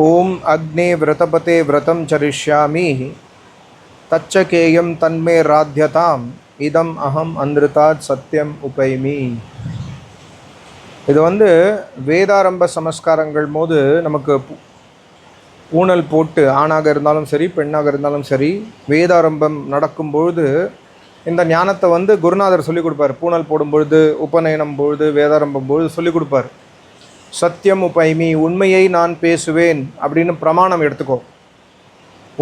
ஓம் அக்னே விரதபதே விரதம் சரிஷ்யாமி தச்சகேயம் தன்மே ராத்தியதாம் இதம் அகம் அன்ருதாத் சத்தியம் உபைமி இது வந்து வேதாரம்ப சமஸ்காரங்கள் போது நமக்கு ஊனல் போட்டு ஆணாக இருந்தாலும் சரி பெண்ணாக இருந்தாலும் சரி வேதாரம்பம் நடக்கும்பொழுது இந்த ஞானத்தை வந்து குருநாதர் சொல்லிக் கொடுப்பார். பூனல் போடும்பொழுது உபநயனம் பொழுது வேதாரம்பம் பொழுது சொல்லிக் கொடுப்பார். சத்தியம் உபைமி உண்மையை நான் பேசுவேன் அப்படின்னு பிரமாணம் எடுத்துக்கோ.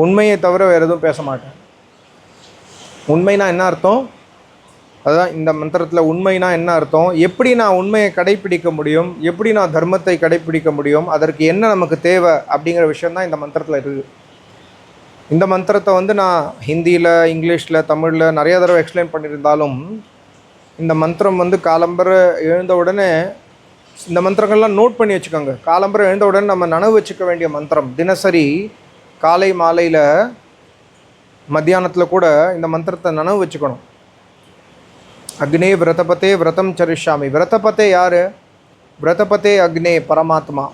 உண்மையை தவிர வேறு எதுவும் பேச மாட்டேன். உண்மைனா என்ன அர்த்தம்? அதான் இந்த மந்திரத்தில் உண்மைனா என்ன அர்த்தம்? எப்படி நான் உண்மையை கடைப்பிடிக்க முடியும்? எப்படி நான் தர்மத்தை கடைப்பிடிக்க முடியும்? அதற்கு என்ன நமக்கு தேவை அப்படிங்கிற விஷயந்தான் இந்த மந்திரத்தில் இருக்குது இந்த மந்திரத்தை வந்து நான் ஹிந்தியில் இங்கிலீஷில் தமிழில் நிறைய தடவை எக்ஸ்பிளைன் பண்ணியிருந்தாலும் இந்த மந்திரம் வந்து காலம்பர எழுந்த உடனே இந்த மந்திரங்கள்லாம் நோட் பண்ணி வச்சுக்கோங்க. காலம்பரம் எழுந்த உடனே நம்ம நனவு வச்சுக்க வேண்டிய மந்திரம். தினசரி காலை மாலையில் மத்தியானத்தில் கூட இந்த மந்திரத்தை நனவு வச்சுக்கணும். அக்னே விரதபத்தே விரதம் சரிஷாமி விரதபத்தே யார்? விரதபதே அக்னே பரமாத்மா.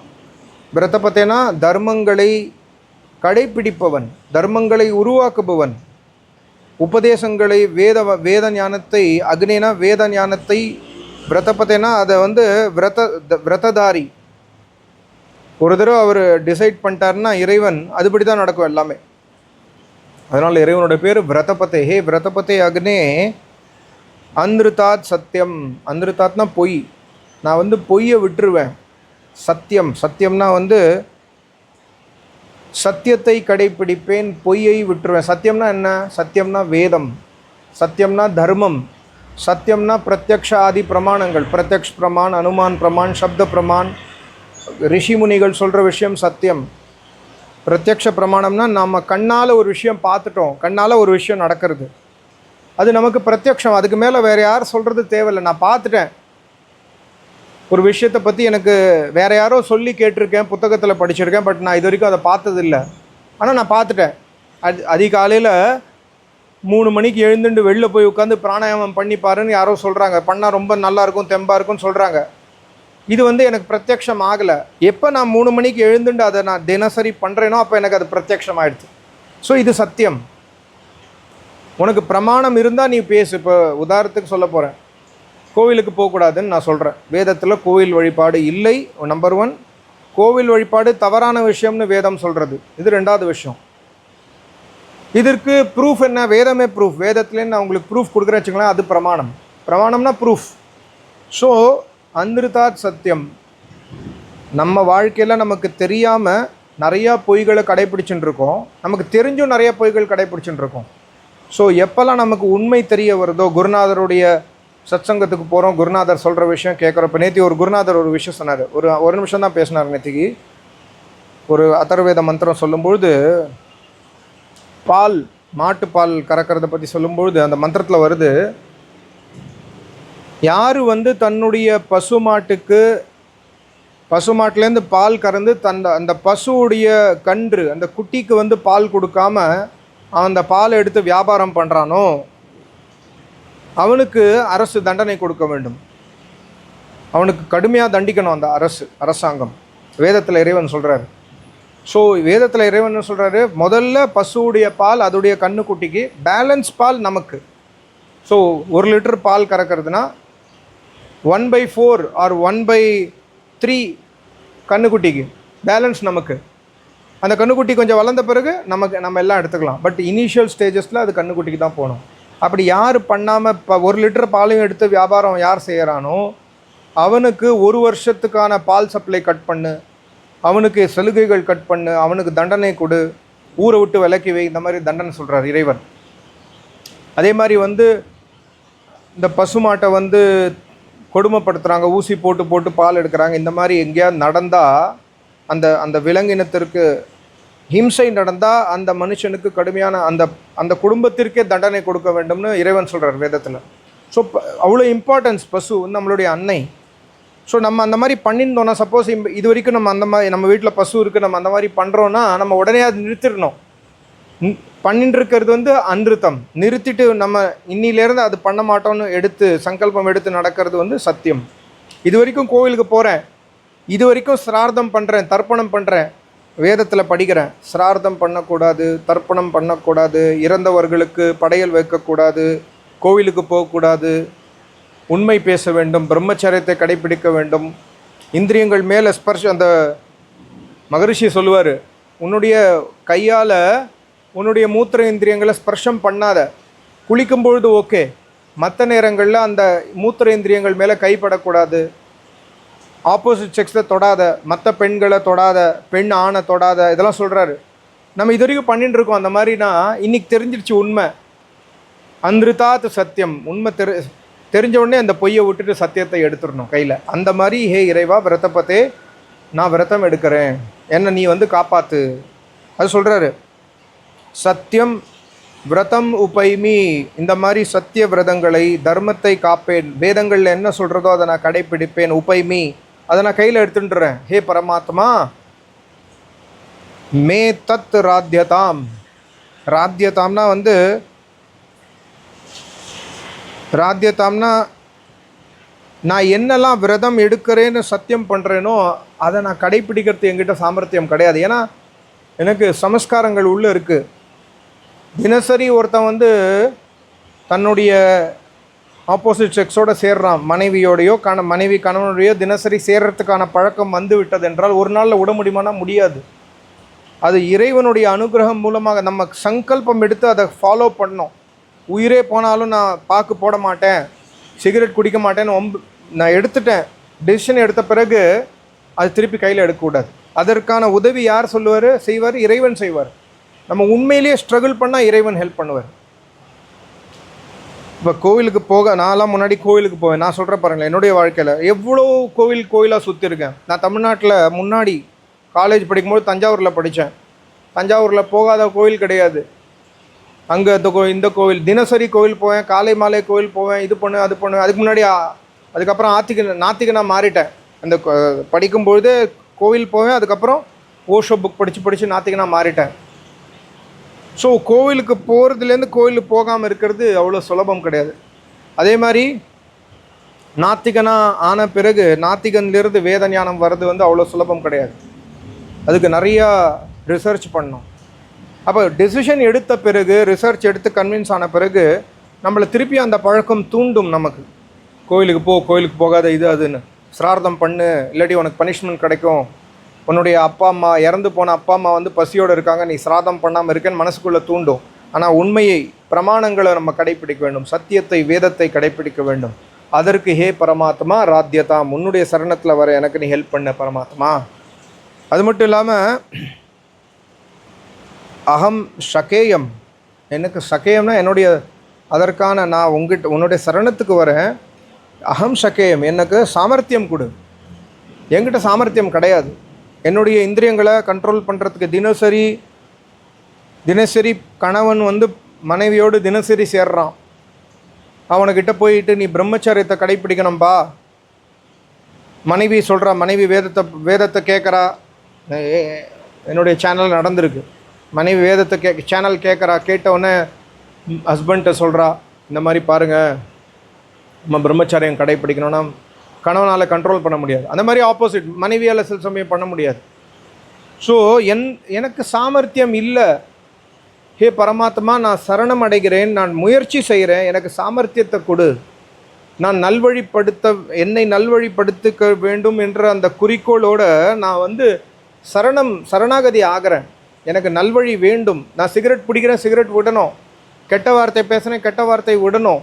விரதபத்தேனா தர்மங்களை கடைப்பிடிப்பவன் தர்மங்களை உருவாக்குபவன். உபதேசங்களை வேத வேத ஞானத்தை அக்னேனா வேத ஞானத்தை விரதபதேனா அதை வந்து விரத த- விரததாரி. ஒரு தடவை அவர் டிசைட் பண்ணிட்டாருன்னா இறைவன் அதுபடி தான் நடக்கும் எல்லாமே. அதனால் இறைவனோட பேர் விரதபதே ஹே விரதபதே அக்னே. அந்திருதாத் சத்தியம். அந்திருதாத்னா பொய். நான் வந்து பொய்யை விட்டுருவேன். சத்தியம். சத்தியம்னா வந்து சத்தியத்தை கடைப்பிடிப்பேன் பொய்யை விட்டுருவேன். சத்தியம்னா என்ன? சத்தியம்னா வேதம். சத்தியம்னா தர்மம். சத்தியம்னா பிரத்யக்ஷ ஆதி பிரமாணங்கள். பிரத்யக்ஷ் பிரமான் அனுமான் பிரமான் சப்த பிரமான் ரிஷி முனிகள் சொல்கிற விஷயம் சத்தியம். பிரத்யக்ஷ பிரமாணம்னா நம்ம கண்ணால் ஒரு விஷயம் பார்த்துட்டோம். கண்ணால் ஒரு விஷயம் நடக்கிறது. அது நமக்கு பிரத்யக்ஷம். அதுக்கு மேலே வேறு யார் சொல்கிறது தேவையில்லை. நான் பார்த்துட்டேன். ஒரு விஷயத்தை பற்றி எனக்கு வேறு யாரோ சொல்லி கேட்டிருக்கேன் புத்தகத்தில் படிச்சிருக்கேன் பட் நான் இது வரைக்கும் அதை பார்த்ததில்ல. ஆனால் நான் பார்த்துட்டேன். அது அதிகாலையில் மூணு மணிக்கு எழுந்துட்டு வெளில போய் உட்காந்து பிராணாயாமம் பண்ணி பாருன்னு யாரோ சொல்கிறாங்க பண்ணால் ரொம்ப நல்லா இருக்கும் தெம்பாக இருக்கும்னு சொல்கிறாங்க இது வந்து எனக்கு பிரத்யக்ஷம் ஆகலை. எப்போ நான் மூணு மணிக்கு எழுந்துட்டு அதை நான் தினசரி பண்ணுறேனோ அப்போ எனக்கு அது பிரத்யக்ஷம் ஆயிடுச்சு. ஸோ இது சத்தியம். உனக்கு பிரமாணம் இருந்தால் நீ பேசு. இப்போ உதாரணத்துக்கு சொல்ல போகிறேன் கோவிலுக்கு போகக்கூடாதுன்னு நான் சொல்கிறேன் வேதத்தில் கோவில் வழிபாடு இல்லை நம்பர் ஒன் கோவில் வழிபாடு தவறான விஷயம்னு வேதம் சொல்கிறது இது ரெண்டாவது விஷயம். இதற்கு ப்ரூஃப் என்ன? வேதமே ப்ரூஃப் வேதத்துலேருந்து நான் உங்களுக்கு ப்ரூஃப் கொடுக்குறேன் வச்சுங்களேன் அது பிரமாணம். பிரமாணம்னா ப்ரூஃப் ஸோ அந்திருதாத் சத்தியம். நம்ம வாழ்க்கையில் நமக்கு தெரியாமல் நிறையா பொய்களை கடைப்பிடிச்சுட்டு இருக்கோம் நமக்கு தெரிஞ்சும் நிறைய பொய்கள் கடைப்பிடிச்சுட்டு இருக்கோம் ஸோ எப்போல்லாம் நமக்கு உண்மை தெரிய வருதோ குருநாதருடைய சத்சங்கத்துக்கு போகிறோம் குருநாதர் சொல்கிற விஷயம் கேட்குறப்ப நேத்தி ஒரு குருநாதர் ஒரு விஷயம் சொன்னார். ஒரு ஒரு நிமிஷம் தான் பேசினார் நேத்திக்கு. ஒரு அதர்வேத மந்திரம் சொல்லும்பொழுது பால் மாட்டுப்பால் கறக்கிறத பற்றி சொல்லும்பொழுது அந்த மந்திரத்தில் வருது யார் வந்து தன்னுடைய பசு மாட்டுக்கு பசு மாட்டிலேருந்து பால் கறந்து தந்த அந்த பசுவுடைய கன்று அந்த குட்டிக்கு வந்து பால் கொடுக்காம அந்த பாலை எடுத்து வியாபாரம் பண்ணுறானோ அவனுக்கு அரசு தண்டனை கொடுக்க வேண்டும். அவனுக்கு கடுமையாக தண்டிக்கணும் அந்த அரசு அரசாங்கம். வேதத்தில் இறைவன் சொல்கிறாரு ஸோ வேதத்தில் இறைவன் என்ன சொல்கிறாரு முதல்ல பசுவுடைய பால் அதோடைய கண்ணுக்குட்டிக்கு பேலன்ஸ் பால் நமக்கு. ஸோ ஒரு லிட்டர் பால் கறக்கிறதுனா one by four or one by three கண்ணுக்குட்டிக்கு balance நமக்கு. அந்த கண்ணுக்குட்டி கொஞ்சம் வளர்ந்த பிறகு நமக்கு நம்ம எல்லாம் எடுத்துக்கலாம். பட் இனிஷியல் ஸ்டேஜஸில் அது கண்ணுக்குட்டிக்கு தான் போகணும். அப்படி யார் பண்ணாமல் இப்போ ஒரு லிட்டர் பாலையும் எடுத்து வியாபாரம் யார் செய்கிறானோ அவனுக்கு ஒரு வருஷத்துக்கான பால் சப்ளை கட் பண்ணு. அவனுக்கு சலுகைகள் கட் பண்ணு அவனுக்கு தண்டனை கொடு ஊரை விட்டு விலக்கி வை இந்த மாதிரி தண்டனை சொல்கிறார் இறைவன். அதே மாதிரி வந்து இந்த பசுமாட்டை வந்து கொடுமைப்படுத்துகிறாங்க ஊசி போட்டு போட்டு பால் எடுக்கிறாங்க இந்த மாதிரி எங்கேயாவது நடந்தால் அந்த அந்த விலங்கினத்திற்கு ஹிம்சை நடந்தால் அந்த மனுஷனுக்கு கடுமையான அந்த அந்த குடும்பத்திற்கே தண்டனை கொடுக்க வேண்டும்னு இறைவன் சொல்கிறார் வேதத்தில். ஸோ அவ்வளோ இம்பார்ட்டன்ஸ் பசு நம்மளுடைய அன்னை. ஸோ நம்ம அந்த மாதிரி பண்ணியிருந்தோம்னா சப்போஸ் இது வரைக்கும் நம்ம அந்த மாதிரி நம்ம வீட்டில் பசு இருக்குது நம்ம அந்த மாதிரி பண்ணுறோன்னா நம்ம உடனே அது நிறுத்திடணும். பண்ணிட்டு இருக்கிறது வந்து அன்றுத்தம். நிறுத்திட்டு நம்ம இன்னிலேருந்து அது பண்ண மாட்டோம்னு எடுத்து சங்கல்பம் எடுத்து நடக்கிறது வந்து சத்தியம். இது வரைக்கும் கோவிலுக்கு போகிறேன் இது வரைக்கும் சிரார்த்தம் பண்ணுறேன் தர்ப்பணம் பண்ணுறேன் வேதத்தில் படிக்கிறேன். சிரார்த்தம் பண்ணக்கூடாது தர்ப்பணம் பண்ணக்கூடாது இறந்தவர்களுக்கு படையல் வைக்கக்கூடாது கோவிலுக்கு போகக்கூடாது உண்மை பேச வேண்டும் பிரம்மச்சரியத்தை கடைபிடிக்க வேண்டும். இந்திரியங்கள் மேலே ஸ்பர்ஷம் அந்த மகரிஷி சொல்லுவார் உன்னுடைய கையால் உன்னுடைய மூத்திர இந்திரியங்களை ஸ்பர்ஷம் பண்ணாத. குளிக்கும் பொழுது ஓகே. மற்ற நேரங்களில் அந்த மூத்திர இந்திரியங்கள் மேலே கைப்படக்கூடாது. ஆப்போசிட் செக்ஸில் தொடாத. மற்ற பெண்களை தொடாத. பெண் ஆணை தொடாத. இதெல்லாம் சொல்கிறாரு நம்ம இது வரைக்கும் பண்ணிட்டு இருக்கோம். அந்த மாதிரினா இன்றைக்கி தெரிஞ்சிருச்சு உண்மை. அந்திருதாத் சத்தியம். உண்மை தெரி தெரிஞ்ச உடனே அந்த பொய்யை விட்டுட்டு சத்தியத்தை எடுத்துடணும் கையில். அந்த மாதிரி ஹே இறைவா விரதப்பத்தே நான் விரதம் எடுக்கிறேன். என்னை நீ வந்து காப்பாத்து. அது சொல்கிறாரு சத்தியம் விரதம் உபைமி. இந்த மாதிரி சத்திய விரதங்களை தர்மத்தை காப்பேன். வேதங்களில் என்ன சொல்கிறதோ அதை நான் கடைப்பிடிப்பேன் உபைமி. அதை நான் கையில் எடுத்துட்டுறேன். ஹே பரமாத்மா மே தத் ராத்தியதாம் ராத்தியதாம்னா வந்து ராத்தியத்தாம்னா நான் என்னெல்லாம் விரதம் எடுக்கிறேன்னு சத்தியம் பண்ணுறேனோ அதை நான் கடைப்பிடிக்கிறது என்கிட்ட சாமர்த்தியம் கிடையாது. ஏன்னா எனக்கு சமஸ்காரங்கள் உள்ளே இருக்குது தினசரி ஒருத்தன் வந்து தன்னுடைய ஆப்போசிட் செக்ஸோடு சேர்றான். மனைவியோடையோ கண மனைவி கணவனுடையோ தினசரி சேர்றதுக்கான பழக்கம் வந்து விட்டது என்றால் ஒரு நாளில் விட முடியுமானா முடியாது. அது இறைவனுடைய அனுகிரகம் மூலமாக நம்ம சங்கல்பம் எடுத்து அதை ஃபாலோ பண்ணோம் உயிரே போனாலும் நான் பாக்கு போட மாட்டேன் சிகரெட் குடிக்க மாட்டேன்னு ஒம்பு நான் எடுத்துட்டேன். டெசிஷன் எடுத்த பிறகு அது திருப்பி கையில் எடுக்கக்கூடாது அதற்கான உதவி யார் சொல்லுவார்? செய்வார்? இறைவன் செய்வார். நம்ம உண்மையிலேயே ஸ்ட்ரகிள் பண்ணால் இறைவன் ஹெல்ப் பண்ணுவார். இப்போ கோவிலுக்கு போக நான்லாம் முன்னாடி கோவிலுக்கு போவேன். நான் சொல்கிறேன் பாருங்களேன் என்னுடைய வாழ்க்கையில் எவ்வளோ கோவில் கோயிலாக சுற்றிருக்கேன் நான் தமிழ்நாட்டில் முன்னாடி காலேஜ் படிக்கும்போது தஞ்சாவூரில் படித்தேன் தஞ்சாவூரில் போகாத கோவில் கிடையாது. அங்கே இந்த கோ இந்த கோவில் தினசரி கோவில் போவேன் காலை மாலை கோவில் போவேன் இது பண்ணுவேன் அது பண்ணுவேன். அதுக்கு முன்னாடி அதுக்கப்புறம் ஆத்திக நாத்திகனாக மாறிட்டேன். அந்த படிக்கும்பொழுது கோவில் போவேன் அதுக்கப்புறம் ஓஷோ புக் படித்து படித்து நாத்திகனாக மாறிட்டேன். ஸோ கோவிலுக்கு போகிறதுலேருந்து கோவிலுக்கு போகாமல் இருக்கிறது அவ்வளோ சுலபம் கிடையாது. அதே மாதிரி நாத்திகனாக ஆன பிறகு நாத்திகன்லேருந்து வேத ஞானம் வர்றது வந்து அவ்வளோ சுலபம் கிடையாது. அதுக்கு நிறையா ரிசர்ச் பண்ணோம். அப்போ டெசிஷன் எடுத்த பிறகு ரிசர்ச் எடுத்து கன்வின்ஸ் ஆன பிறகு நம்மளை திருப்பி அந்த பழக்கம் தூண்டும் நமக்கு. கோயிலுக்கு போ கோயிலுக்கு போகாத இது அதுன்னு. சிரார்த்தம் பண்ணு இல்லாட்டி உனக்கு பனிஷ்மெண்ட் கிடைக்கும். உன்னுடைய அப்பா அம்மா இறந்து போன அப்பா அம்மா வந்து பசியோடு இருக்காங்க நீ சிராதம் பண்ணாமல் இருக்கேன்னு மனசுக்குள்ளே தூண்டும். ஆனால் உண்மையை பிரமாணங்களை நம்ம கடைப்பிடிக்க வேண்டும். சத்தியத்தை வேதத்தை கடைப்பிடிக்க வேண்டும். அதற்கு ஹே பரமாத்மா ராத்தியதாம். உன்னுடைய சரணத்தில் வர எனக்கு நீ ஹெல்ப் பண்ண பரமாத்மா. அது மட்டும் இல்லாமல் அகம் சகேயம் எனக்கு சகேயம்னா என்னுடைய அதற்கான நான் உங்ககிட்ட உன்னுடைய சரணத்துக்கு வரேன். அகம் சகேயம் எனக்கு சாமர்த்தியம் கொடு. என்கிட்ட சாமர்த்தியம் கிடையாது. என்னுடைய இந்திரியங்களை கண்ட்ரோல் பண்ணுறதுக்கு தினசரி தினசரி கணவன் வந்து மனைவியோடு தினசரி சேர்றான். அவனுக்கிட்ட போயிட்டு நீ பிரம்மச்சாரியத்தை கடைப்பிடிக்கணும்பா மனைவி சொல்கிறா மனைவி வேதத்தை வேதத்தை கேட்குறா. என்னுடைய சேனல் நடந்திருக்கு. மனைவி வேதத்தை கே சேனல் கேட்குறா கேட்டவுடனே ஹஸ்பண்ட்டை சொல்கிறா இந்த மாதிரி பாருங்கள் நம்ம பிரம்மச்சாரியம் கடைப்பிடிக்கணும்னா கணவனால் கண்ட்ரோல் பண்ண முடியாது. அந்த மாதிரி ஆப்போசிட் மனைவியால் சில சமயம் பண்ண முடியாது. ஸோ என் எனக்கு சாமர்த்தியம் இல்லை. ஹே பரமாத்மா நான் சரணம் அடைகிறேன் நான் முயற்சி செய்கிறேன் எனக்கு சாமர்த்தியத்தை கொடு. நான் நல்வழிப்படுத்த என்னை நல்வழிப்படுத்திக்க வேண்டும் என்ற அந்த குறிக்கோளோட நான் வந்து சரணம் சரணாகதி ஆகிறேன். எனக்கு நல்வழி வேண்டும். நான் சிகரெட் பிடிக்கிறேன் சிகரெட் விடணும். கெட்ட வார்த்தை பேசுகிறேன் கெட்ட வார்த்தை விடணும்.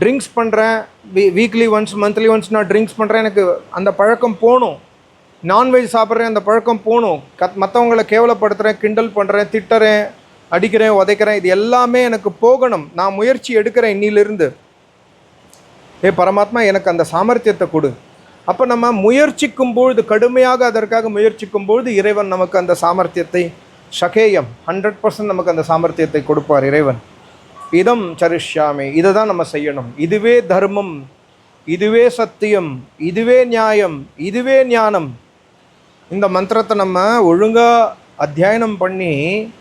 ட்ரிங்க்ஸ் பண்ணுறேன் we weekly once monthly once நான் ட்ரிங்க்ஸ் பண்ணுறேன் எனக்கு அந்த பழக்கம் போகணும் நான்வெஜ் சாப்பிட்றேன் அந்த பழக்கம் போகணும் கத் மற்றவங்களை கேவலப்படுத்துகிறேன் கிண்டல் பண்ணுறேன் திட்டுறேன் அடிக்கிறேன் உதைக்கிறேன். இது எல்லாமே எனக்கு போகணும். நான் முயற்சி எடுக்கிறேன் இன்னிலிருந்து. ஏ பரமாத்மா எனக்கு அந்த சாமர்த்தியத்தை கொடு. அப்போ நம்ம முயற்சிக்கும் பொழுது கடுமையாக அதற்காக முயற்சிக்கும் பொழுது இறைவன் நமக்கு அந்த சாமர்த்தியத்தை ஷகேயம் ஹண்ட்ரட் பர்சன்ட் நமக்கு அந்த சாமர்த்தியத்தை கொடுப்பார் இறைவன். இதம் சரிஷ்யாமே இதை தான் நம்ம செய்யணும். இதுவே தர்மம் இதுவே சத்தியம் இதுவே நியாயம் இதுவே ஞானம். இந்த மந்திரத்தை நம்ம ஒழுங்காக அத்தியாயனம் பண்ணி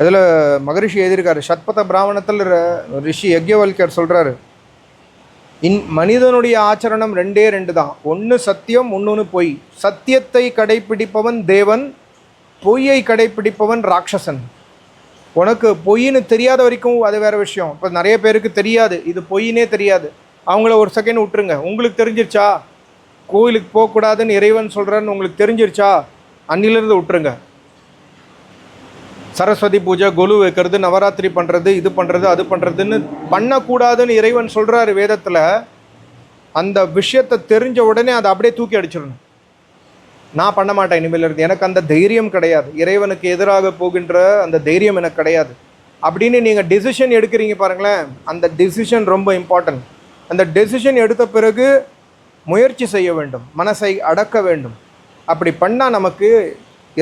இதில் மகரிஷி எழுதியிருக்காரு. சத்பத பிராமணத்தில் ர- ரிஷி யஜ்யவல்கர் சொல்கிறாரு இன் மனிதனுடைய ஆச்சரணம் ரெண்டே ரெண்டு தான். ஒன்று சத்தியம் இன்னொன்று பொய். சத்தியத்தை கடைப்பிடிப்பவன் தேவன் பொய்யை கடைப்பிடிப்பவன் ராட்சசன். உனக்கு பொய்ன்னு தெரியாத வரைக்கும் அது வேறு விஷயம். இப்போ நிறைய பேருக்கு தெரியாது. இது பொய்னே தெரியாது. அவங்கள ஒரு செகண்ட் விட்டுருங்க. உங்களுக்கு தெரிஞ்சிருச்சா? கோயிலுக்கு போகக்கூடாதுன்னு இறைவன் சொல்கிறேன்னு உங்களுக்கு தெரிஞ்சிருச்சா? அன்னிலிருந்து விட்டுருங்க. சரஸ்வதி பூஜை கொலு வைக்கிறது நவராத்திரி பண்ணுறது இது பண்ணுறது அது பண்ணுறதுன்னு பண்ணக்கூடாதுன்னு இறைவன் சொல்கிறாரு வேதத்தில். அந்த விஷயத்தை தெரிஞ்ச உடனே அதை அப்படியே தூக்கி அடிச்சிடணும். நான் பண்ண மாட்டேன் இனிமேல் இருந்து. எனக்கு அந்த தைரியம் கிடையாது. இறைவனுக்கு எதிராக போகின்ற அந்த தைரியம் எனக்கு கிடையாது. அப்படின்னு நீங்கள் டெசிஷன் எடுக்கிறீங்க பாருங்களேன். அந்த டெசிஷன் ரொம்ப இம்பார்ட்டன்ட் அந்த டெசிஷன் எடுத்த பிறகு முயற்சி செய்ய வேண்டும். மனசை அடக்க வேண்டும். அப்படி பண்ணால் நமக்கு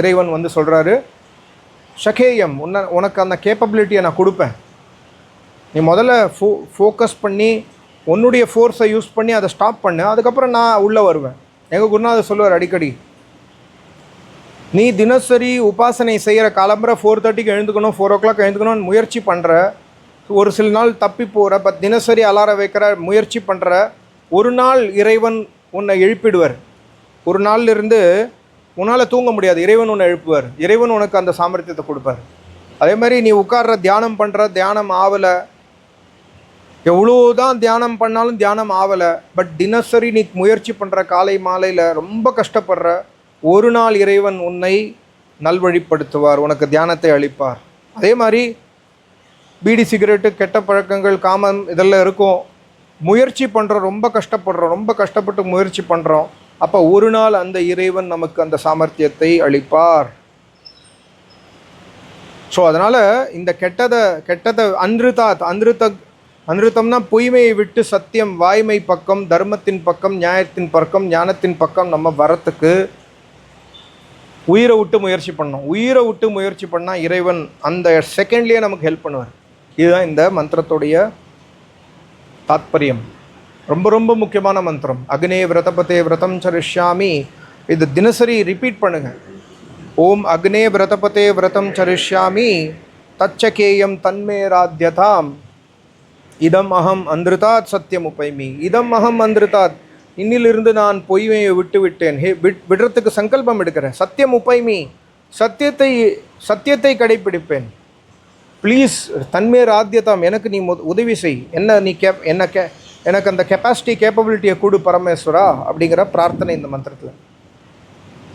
இறைவன் வந்து சொல்கிறாரு ஷகேயம் உன்ன உனக்கு அந்த கேப்பபிலிட்டியை நான் கொடுப்பேன். நீ முதல்ல ஃபோ ஃபோக்கஸ் பண்ணி உன்னுடைய ஃபோர்ஸை யூஸ் பண்ணி அதை ஸ்டாப் பண்ணு. அதுக்கப்புறம் நான் உள்ளே வருவேன். எங்கள் குருநாதர் சொல்லுவார் அடிக்கடி நீ தினசரி உபாசனை செய்கிற காலம்பரை ஃபோர் தேர்ட்டிக்கு எழுந்துக்கணும் ஃபோர் ஓ கிளாக் எழுந்துக்கணும்னு முயற்சி பண்ணுற ஒரு சில நாள் தப்பி போகிற பட் தினசரி அலாரம் வைக்கிற முயற்சி பண்ணுற ஒரு நாள் இறைவன் உன்னை எழுப்பிடுவார். ஒரு நாள்லேருந்து இருந்து உன்னால் தூங்க முடியாது. இறைவன் உன்னை எழுப்புவார். இறைவன் உனக்கு அந்த சாமர்த்தியத்தை கொடுப்பார். அதே மாதிரி நீ உட்கார்ற தியானம் பண்ணுற தியானம் ஆகலை எவ்வளோ தான் தியானம் பண்ணாலும் தியானம் ஆகலை பட் தினசரி நீ முயற்சி பண்ணுற காலை மாலையில் ரொம்ப கஷ்டப்படுற ஒரு நாள் இறைவன் உன்னை நல்வழிப்படுத்துவார். உனக்கு தியானத்தை அளிப்பார். அதே மாதிரி பீடி சிகரெட்டு கெட்ட பழக்கங்கள் காமம் இதெல்லாம் இருக்கும். முயற்சி பண்ணுறோம் ரொம்ப கஷ்டப்படுறோம். ரொம்ப கஷ்டப்பட்டு முயற்சி பண்ணுறோம் அப்போ ஒரு நாள் அந்த இறைவன் நமக்கு அந்த சாமர்த்தியத்தை அளிப்பார். ஸோ அதனால் இந்த கெட்டதை கெட்டதை அன்றுதாத் அன்றுத அன்றுத்தம்னா பொய்மையை விட்டு சத்தியம் வாய்மை பக்கம் தர்மத்தின் பக்கம் நியாயத்தின் பக்கம் ஞானத்தின் பக்கம் நம்ம வரத்துக்கு உயிரை விட்டு முயற்சி பண்ணோம் உயிரை விட்டு முயற்சி பண்ணால் இறைவன் அந்த செகண்ட்லேயே நமக்கு ஹெல்ப் பண்ணுவார். இதுதான் இந்த மந்திரத்துடைய தாத்பரியம். ரொம்ப ரொம்ப முக்கியமான மந்திரம். அக்னே விரதபதே விரதம் சரிஷ்யாமி. இது தினசரி ரிப்பீட் பண்ணுங்கள் ஓம் அக்னே விரதபதே விரதம் சரிஷ்யாமி. தச்சகேயம் தன்மேராத்யதாம் இதம் அகம் அந்திருதாத் சத்தியம் உப்பைமி இதம் அகம் அந்திருதாத். இன்னிலிருந்து நான் பொய்மையை விட்டு விட்டேன். ஹே விட் விடுறதுக்கு சங்கல்பம் எடுக்கிறேன். சத்தியம் உப்பைமி சத்தியத்தை சத்தியத்தை கடைப்பிடிப்பேன். ப்ளீஸ் தன்மேர் ஆத்தியதாம் எனக்கு நீ உதவி செய். என்ன நீ கே என்ன கே எனக்கு அந்த கெப்பாசிட்டி கேப்பபிலிட்டியை கூடு பரமேஸ்வரா அப்படிங்கிற பிரார்த்தனை இந்த மந்திரத்தில்.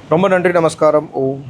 ரொம்ப நன்றி நமஸ்காரம். ஓம்.